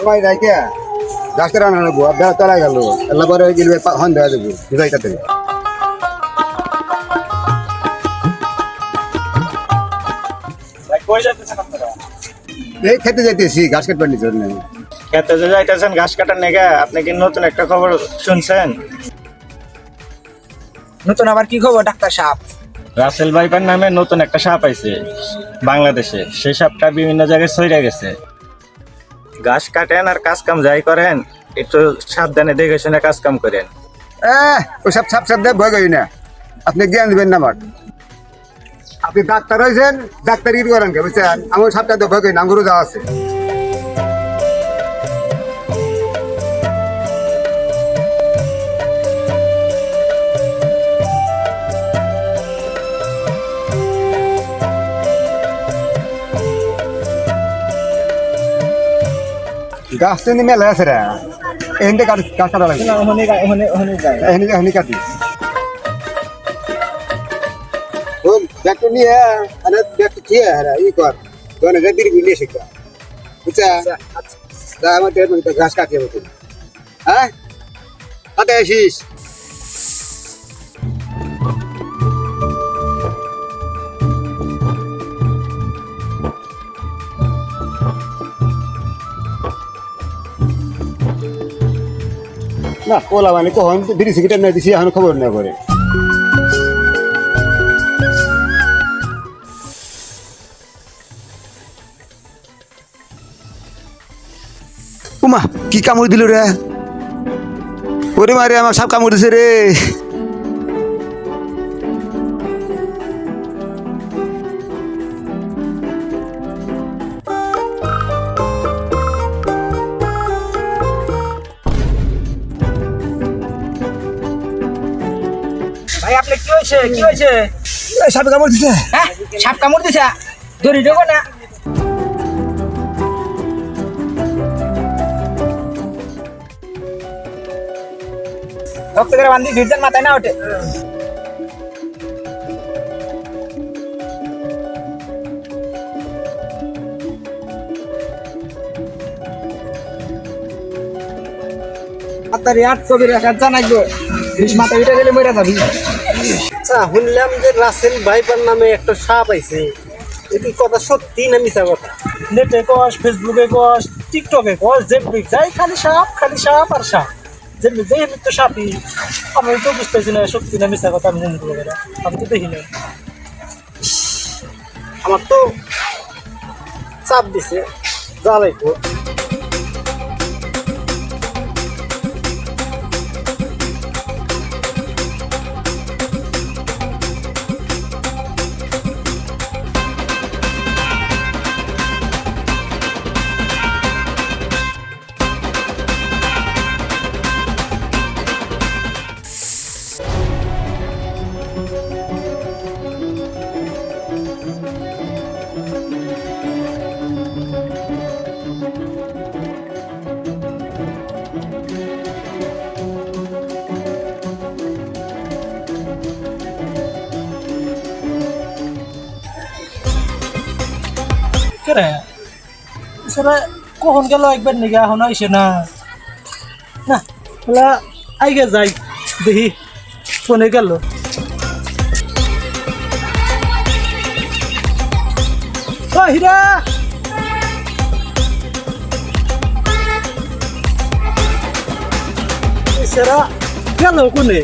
সময় রাইকে গাছটা রান্না নেব আর বেড়া তলায় গেল। এলা পরে গেলে হন দেওয়া দেবো বুঝাইটা থেকে ভাই কই যাইতেছেন আপনারা? এই খেতে যাইতেছি ঘাস কাটবার নিচে খেতে যে যাইতেছেন ঘাস কাটার নেগা আপনি কি নতুন একটা খবর শুনছেন? নতুন আবার কি খবর ডাক্তার সাহেব? রাসেল ভাইপার নামে নতুন একটা সাপ আইছে বাংলাদেশে। সেই সাপটা বিভিন্ন জায়গায় ছড়ে গেছে। ঘাস কাটেন আর কাজ কাম যাই করেন, একটু সাবধানে দেখে শুনে কাজ কাম করেন। ওই সব সাপ সাপ দেয় ভয় না। আপনি জ্ঞান দেবেন না আমার। আপনি ডাক্তার হয়েছেন, ডাক্তার করেন বুঝছেন? আমার সাপটা তো ভয় না, আঙ্গুরও যাওয়া আছে। গাছ তো মেলা আছে রে। এখানে গাছ গাছ কাটা লাগবে। এখানে এখানে কাটি। বল ব্যাগটা নিয়ে আরে ব্যাগটা দিয়ে আরে ই কর। দোকানে যা দিবি নিয়ে শিখা বুঝছা? দা আমার টের মধ্যে ঘাস কাটিয়ে মতো হ্যাঁ? কাটে আসিস না, ওলা মানে কখন বিড়ি সিগারেট না দিছি, এখন খবর না করে উমা, কি কামড় দিল রে? ওরে মারে, আমার সাপ কামড় দিছে রে। হয়েছে? কি হয়েছে? সাপ কামড় দিছে। হ্যাঁ? সাপ কামড় দিছে? ধরি দেবো না। রক্ত করে বান্ধি ভিড়ছেন মাথায় না ওঠে। আট কবি রাখার জানাইবো। মাথা উঠে গেলে মরে যাবি। আচ্ছা শুনলাম যে রাসেল ভাইপার নামে একটা সাপ আইছে। এটি কথা সত্যি না মিছা কথা? নেটে কস ফেসবুকে কস টিকটকে কস যেমনি যাই খালি সাপ খালি সাপ আর সাপ। যেমনি যে আমি তো সাপই। আমি তো বুঝতেছি না সত্যি না মিশা কথা আমি মনে করে আমি তো দেখি না আমার তো চাপ দিছে। জ্বালাইবো কেরে এছাড়া কখন গেল একবার নিগে এখন আইসে না। না ওলা আইগে যাই দেখি ফোনে গেল? ও হীরা এছাড়া গেল কোনে?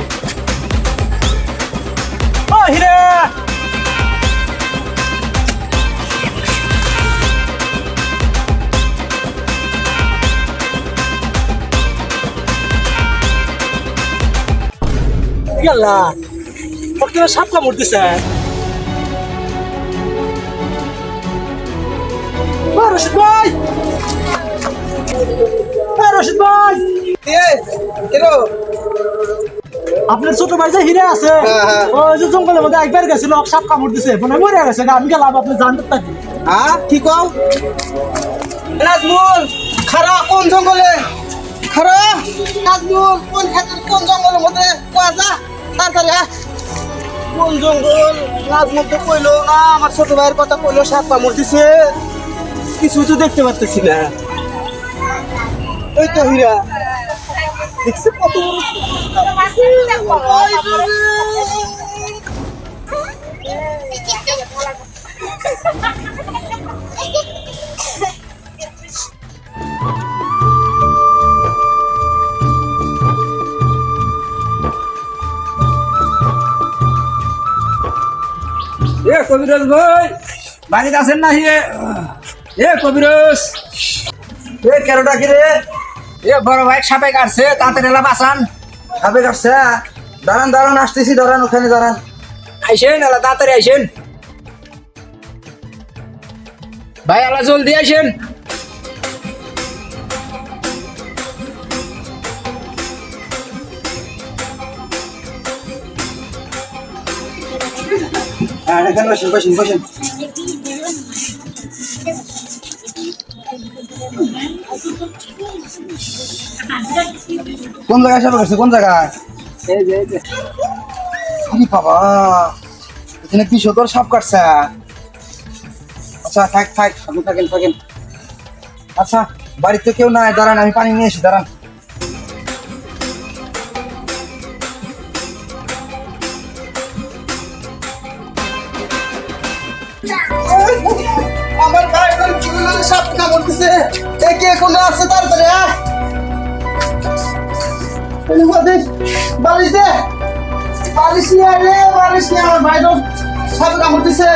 ও হীরা গেলা ওকে সাপ কামড় দিছে রশিদ ভাই! রশিদ ভাই! আপনার ছোট ভাই যে হিরে আছে ওই যে জঙ্গলের মধ্যে একবার গেছিল সাপ কামড় দিছে মানে মরে গেছে আমি গেলাম আপনি জানতে থাকি হ্যাঁ কি কও? নাজমুল খারা কোন জঙ্গলে? খারা। নাজমুল, কোন ক্ষেত্রে, কোন জঙ্গলের মধ্যে কোয়া যা? তাড়াতাড়ি আয়। কোন জঙ্গল? নাজমুল তো কইলো না, আমার ছোট ভাইয়ের কথা কইলো সাপ কামড় দিছে। কিছু তো দেখতে পারতেছি না। ওই তো হীরা দেখছি কত বড় এ কবিরাজ ভাই, বাড়িতে আছেন না হিয়ে? এ কবিরাজ, এ কেরোটা কি রে? এ বড় ভাই সাপে কাটছে তাড়াতাড়ি এলা বাঁচান। সাপে কাটছে দাঁড়ান দাঁড়ান, আসতেছি, দাঁড়ান, ওখানে দাঁড়ান। আইসেন এলা তাড়াতাড়ি আইসেন। ভাই এলা জলদি আইসেন। হ্যাঁ এখানে বসেন বসেন বসেন। কোন জায়গায় সাপে কাটছে কোন জায়গায়? আরে বাবা, এখানে কি সদর সাপ কাটছে? আচ্ছা থাক থাক, আপনি থাকেন থাকেন। আচ্ছা বাড়িতে কেউ নাই, দাঁড়ান, আমি পানি নিয়ে এসি দাঁড়ান। কে কোনে আছে তাড়াতাড়ি আয় বালিশ দে। বালিশ নিয়ে রে, বালিশ নিয়ে আমার ভাই তো সাপ কামড় দিছে।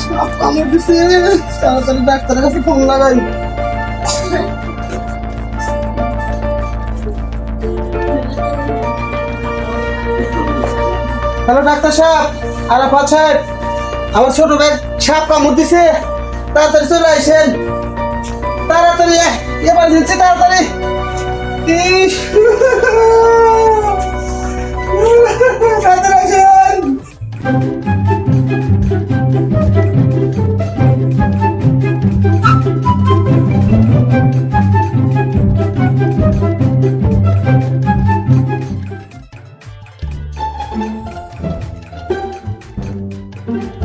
সাপ কামড় দিছে, তাড়াতাড়ি ডাক্তারের কাছে ফোন লাগাই। হ্যালো, ডাক্তার সাহেব আরাফাত সাহেব আমার ছোট ভাই সাপ কামড় দিছে। তাড়াতাড়ি চলে আসেন। তাড়াতাড়ি এমার্জেন্সি তাড়াতাড়ি। ইস! তাড়াতাড়ি আসেন। দেন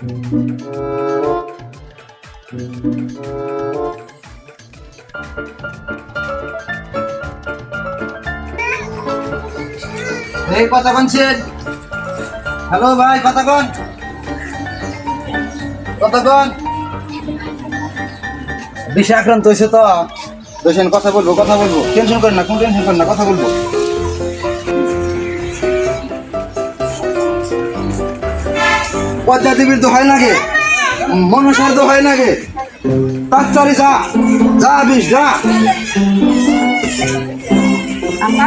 এই কথা কনছেন হ্যালো ভাই কথা কন কথা কন বিষে আক্রান্ত হয়েছে তো। দোষেন কথা বলব কথা বলব। টেনশন করেন না, কোন টেনশন করেন না, কথা বলব। পদ্মা দেবীর তো হয় না গে মনসার তো হয় না গে তাড়াতাড়ি যা যা বিষ যা।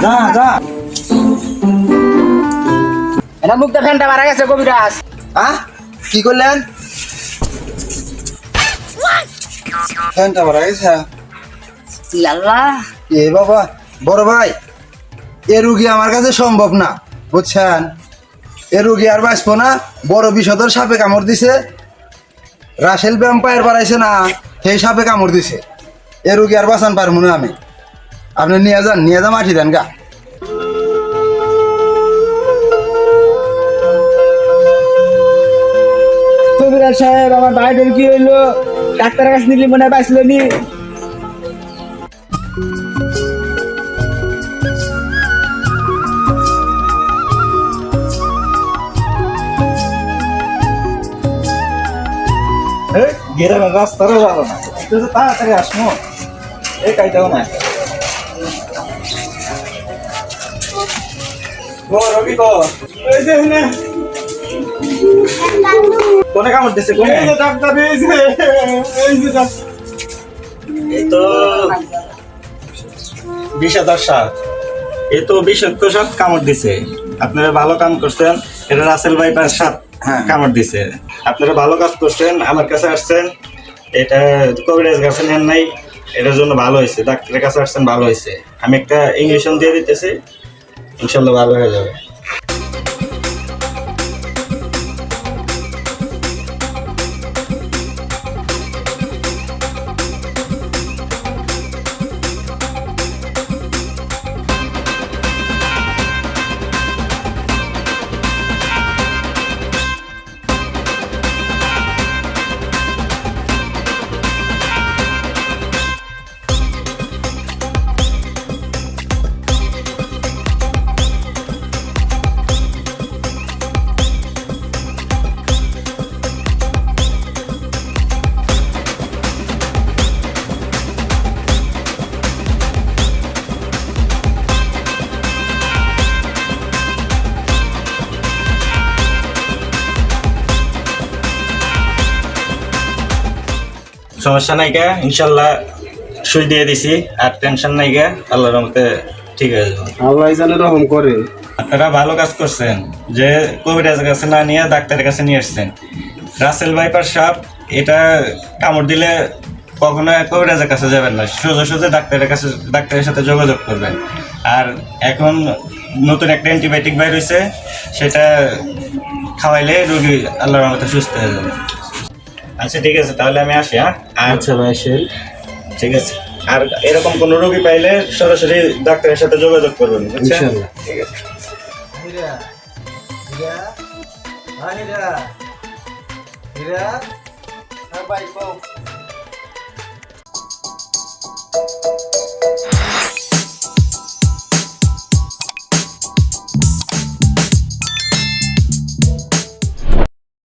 যা যা। এটা মুখটা ফ্যানটা মারা গেছে কবিরাজ। হ্যাঁ কি করলেন? ফ্যানটা মারা গেছে এ বাবা বড় ভাই এ রুগী আমার কাছে সম্ভব না বুঝছেন? এ রুগী আর বাঁচবো না। বড় বিষধর সাপে কামড় দিছে। রাসেল ব্যাম্পায়ার বাড়াইছে না, সেই সাপে কামড় দিছে। এ রুগী আর বাঁচান পারব না আমি। আপনি নিয়ে যান, নিয়ে যা মাটি দেন গা। কবিরাজ সাহেব, আমার ভাইটার কি হইল? ডাক্তারের কাছে নিলি মনে হয় বাঁচলো নি গ্রামের রাস্তারও ভালো না। একটু তো তাড়াতাড়ি আসব এই কাইটাও না রবি কোনে কামড় দিছে কোনে? এই যে ডাক্তার এই যে এই যে ডাক্তার। এই তো বিষাদর সাপ। এই তো বিষাক্ত সাপ কামড় দিছে। আপনারা ভালো কাম করছেন। এটা রাসেল ভাইপার সাপ। কামড় দিছে। আপনারা ভালো কাজ করছেন, আমার কাছে আসছেন। এটা কবিরাজ কাছে নেন নাই, এটার জন্য ভালো হয়েছে, ডাক্তারের কাছে আসছেন, ভালো হয়েছে। আমি একটা ইঞ্জেকশন দিয়ে দিতেছি, ইনশাল্লাহ ভালো হয়ে যাবে। সমস্যা নাই গা ইনশাল্লাহ সুই দিয়ে দিছি আর টেনশন নাই গা আল্লাহর রহমতে ঠিক হয়ে যাবে। আল্লাহ জানে রকম করে। আপনারা ভালো কাজ করছেন যে কবিরাজের কাছে না নিয়ে ডাক্তারের কাছে নিয়ে এসছেন রাসেল ভাইপার সাপ এটা কামড় দিলে কখনো কবিরাজের কাছে যাবেন না সোজা সোজা ডাক্তারের কাছে ডাক্তারের সাথে যোগাযোগ করবেন। আর এখন নতুন একটা অ্যান্টিবায়োটিক বের হয়েছে সেটা খাওয়াইলে রোগী আল্লাহর রহমতে সুস্থ হয়ে যাবে। আচ্ছা ঠিক আছে তাহলে আমি আসি হ্যাঁ? আচ্ছা ভাই আসেন। ঠিক আছে। আর এরকম কোনো রোগী পাইলে সরাসরি ডাক্তারের সাথে যোগাযোগ করবেন ঠিক আছে।